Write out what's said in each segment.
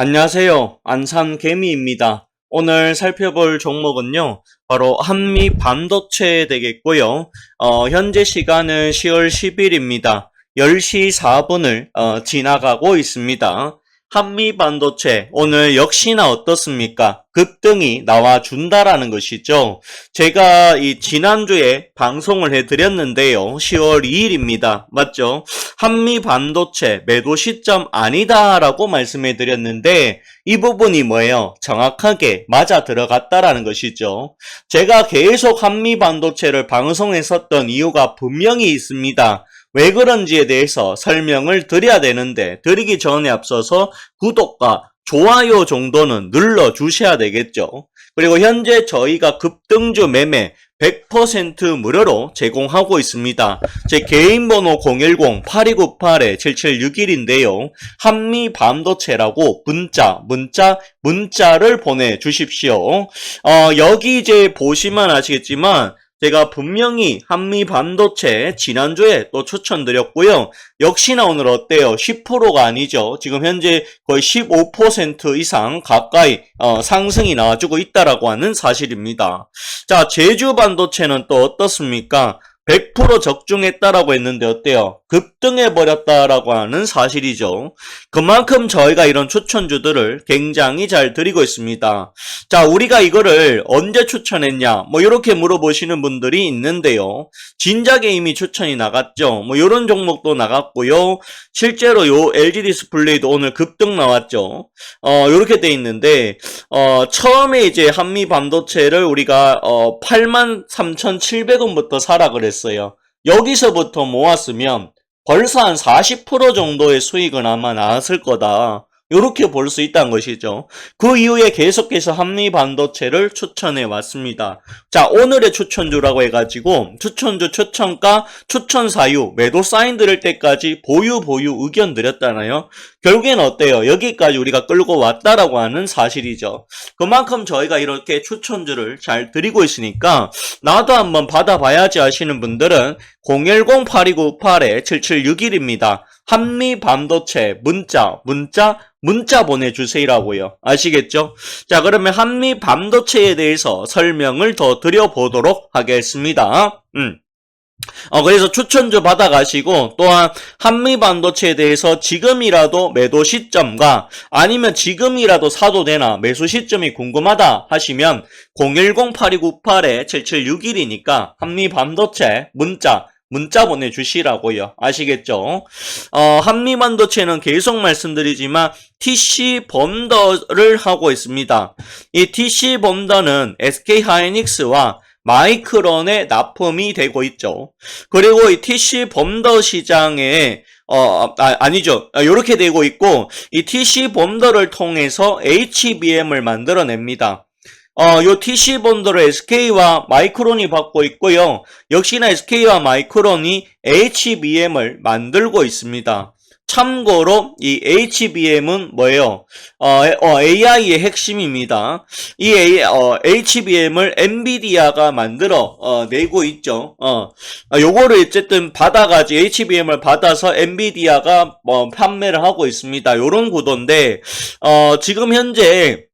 안녕하세요. 안산 개미입니다. 오늘 살펴볼 종목은요, 바로 한미 반도체 되겠고요. 어, 현재 시간은 10월 10일입니다. 10시 4분을 어, 지나가고 있습니다. 한미 반도체 오늘 역시나 어떻습니까? 급등이 나와준다라는 것이죠. 제가 이 지난주에 방송을 해드렸는데요. 10월 2일입니다. 맞죠? 한미 반도체 매도 시점 아니다라고 말씀해 드렸는데 이 부분이 뭐예요? 정확하게 맞아 들어갔다라는 것이죠. 제가 계속 한미 반도체를 방송했었던 이유가 분명히 있습니다. 왜 그런지에 대해서 설명을 드려야 되는데 드리기 전에 앞서서 구독과 좋아요 정도는 눌러 주셔야 되겠죠. 그리고 현재 저희가 급등주 매매 100% 무료로 제공하고 있습니다. 제 개인 번호 010-8298-7761인데요. 한미 반도체라고 문자, 문자, 문자를 보내주십시오. 어, 여기 이제 보시면 아시겠지만 제가 분명히 한미 반도체 지난주에 또 추천드렸고요. 역시나 오늘 어때요? 10%가 아니죠. 지금 현재 거의 15% 이상 가까이 어, 상승이 나와주고 있다라고 하는 사실입니다. 자, 제주 반도체는 또 어떻습니까? 100% 적중했다라고 했는데 어때요? 급등해 버렸다라고 하는 사실이죠. 그만큼 저희가 이런 추천주들을 굉장히 잘 드리고 있습니다. 자, 우리가 이거를 언제 추천했냐? 뭐 이렇게 물어보시는 분들이 있는데요. 진작에 이미 추천이 나갔죠. 뭐 이런 종목도 나갔고요. 실제로 요 LG 디스플레이도 오늘 급등 나왔죠. 어, 이렇게 돼 있는데 어, 처음에 이제 한미 반도체를 우리가 어, 83,700원부터 사라 그랬어요. 여기서부터 모았으면 벌써 한 40% 정도의 수익은 아마 나왔을 거다. 이렇게 볼 수 있다는 것이죠. 그 이후에 계속해서 한미 반도체를 추천해 왔습니다. 자, 오늘의 추천주라고 해가지고 추천주 추천가, 추천 사유, 매도 사인 드릴 때까지 보유 보유 의견 드렸잖아요. 결국엔 어때요? 여기까지 우리가 끌고 왔다라고 하는 사실이죠. 그만큼 저희가 이렇게 추천주를 잘 드리고 있으니까 나도 한번 받아봐야지 하시는 분들은 010-8298-7761입니다. 한미 반도체 문자, 문자, 문자 보내주세요라고요. 아시겠죠? 자, 그러면 한미 반도체에 대해서 설명을 더 드려보도록 하겠습니다. 음. 어, 그래서 추천주 받아가시고, 또한 한미 반도체에 대해서 지금이라도 매도 시점과 아니면 지금이라도 사도 되나 매수 시점이 궁금하다 하시면 010-8298-7761이니까 한미 반도체 문자, 문자 보내주시라고요. 아시겠죠? 어, 한미반도체는 계속 말씀드리지만 TC 범더를 하고 있습니다. 이 TC 범더는 SK 하이닉스와 마이크론에 납품이 되고 있죠. 그리고 이 TC 범더 시장에 어, 아, 니죠 이렇게 되고 있고, 이 TC 범더를 통해서 HBM을 만들어냅니다. 어, 요 TC 본드를 SK와 마이크론이 받고 있고요. 역시나 SK와 마이크론이 HBM을 만들고 있습니다. 참고로 이 HBM은 뭐예요? 어, 어, AI의 핵심입니다. 이 A, 어, HBM을 엔비디아가 만들어 어, 내고 있죠. 어, 어, 요거를 어쨌든 받아가지 HBM을 받아서 엔비디아가 뭐 판매를 하고 있습니다. 요런 구도인데 어, 지금 현재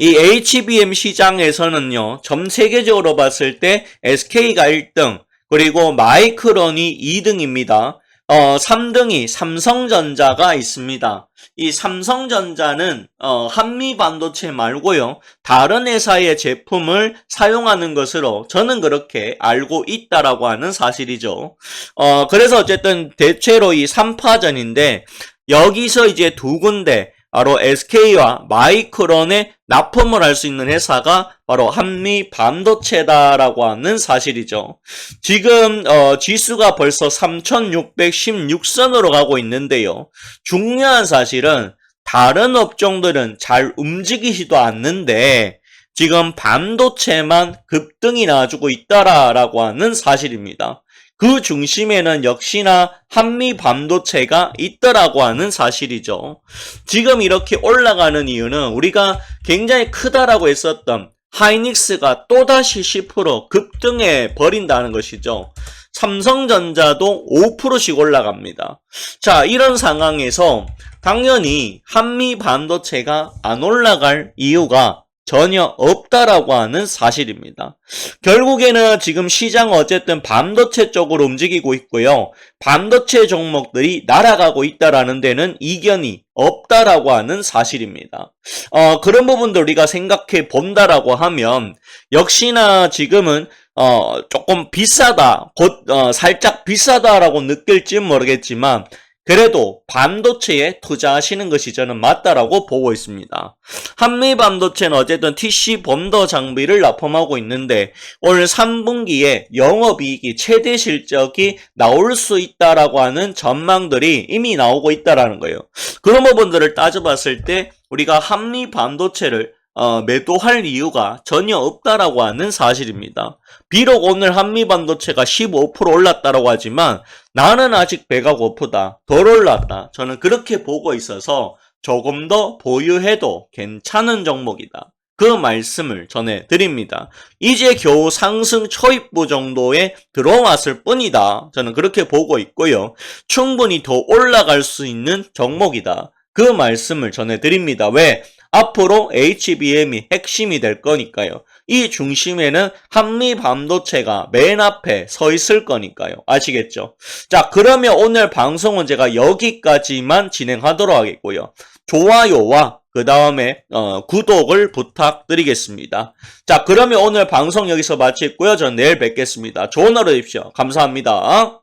이 HBM 시장에서는요, 전 세계적으로 봤을 때 SK가 1등, 그리고 마이크론이 2등입니다. 어, 3등이 삼성전자가 있습니다. 이 삼성전자는 어, 한미 반도체 말고요. 다른 회사의 제품을 사용하는 것으로 저는 그렇게 알고 있다라고 하는 사실이죠. 어, 그래서 어쨌든 대체로 이 3파전인데 여기서 이제 두 군데 바로 SK와 마이크론에 납품을 할 수 있는 회사가 바로 한미 반도체다라고 하는 사실이죠. 지금 어, 지수가 벌써 3,616선으로 가고 있는데요. 중요한 사실은 다른 업종들은 잘 움직이지도 않는데 지금 반도체만 급등이 나와주고 있다라고 하는 사실입니다. 그 중심에는 역시나 한미 반도체가 있더라고 하는 사실이죠. 지금 이렇게 올라가는 이유는 우리가 굉장히 크다라고 했었던 하이닉스가 또다시 10% 급등해 버린다는 것이죠. 삼성전자도 5%씩 올라갑니다. 자, 이런 상황에서 당연히 한미 반도체가 안 올라갈 이유가 전혀 없다라고 하는 사실입니다. 결국에는 지금 시장 어쨌든 반도체 쪽으로 움직이고 있고요. 반도체 종목들이 날아가고 있다라는 데는 이견이 없다라고 하는 사실입니다. 어, 그런 부분들 우리가 생각해 본다라고 하면 역시나 지금은 어, 조금 비싸다, 곧, 어, 살짝 비싸다라고 느낄지 모르겠지만, 그래도 반도체에 투자하시는 것이 저는 맞다라고 보고 있습니다. 한미 반도체는 어쨌든 TC 범더 장비를 납품하고 있는데 올 3분기에 영업이익이 최대 실적이 나올 수 있다라고 하는 전망들이 이미 나오고 있다라는 거예요. 그런 부분들을 따져봤을 때 우리가 한미 반도체를 어, 매도할 이유가 전혀 없다라고 하는 사실입니다. 비록 오늘 한미 반도체가 15% 올랐다라고 하지만 나는 아직 배가 고프다. 덜 올랐다. 저는 그렇게 보고 있어서 조금 더 보유해도 괜찮은 종목이다. 그 말씀을 전해드립니다. 이제 겨우 상승 초입부 정도에 들어왔을 뿐이다. 저는 그렇게 보고 있고요. 충분히 더 올라갈 수 있는 종목이다. 그 말씀을 전해드립니다. 왜? 앞으로 HBM이 핵심이 될 거니까요. 이 중심에는 한미 반도체가 맨 앞에 서 있을 거니까요. 아시겠죠? 자, 그러면 오늘 방송은 제가 여기까지만 진행하도록 하겠고요. 좋아요와 그 다음에 어, 구독을 부탁드리겠습니다. 자, 그러면 오늘 방송 여기서 마치고요. 전 내일 뵙겠습니다. 좋은 하루 되십시오. 감사합니다.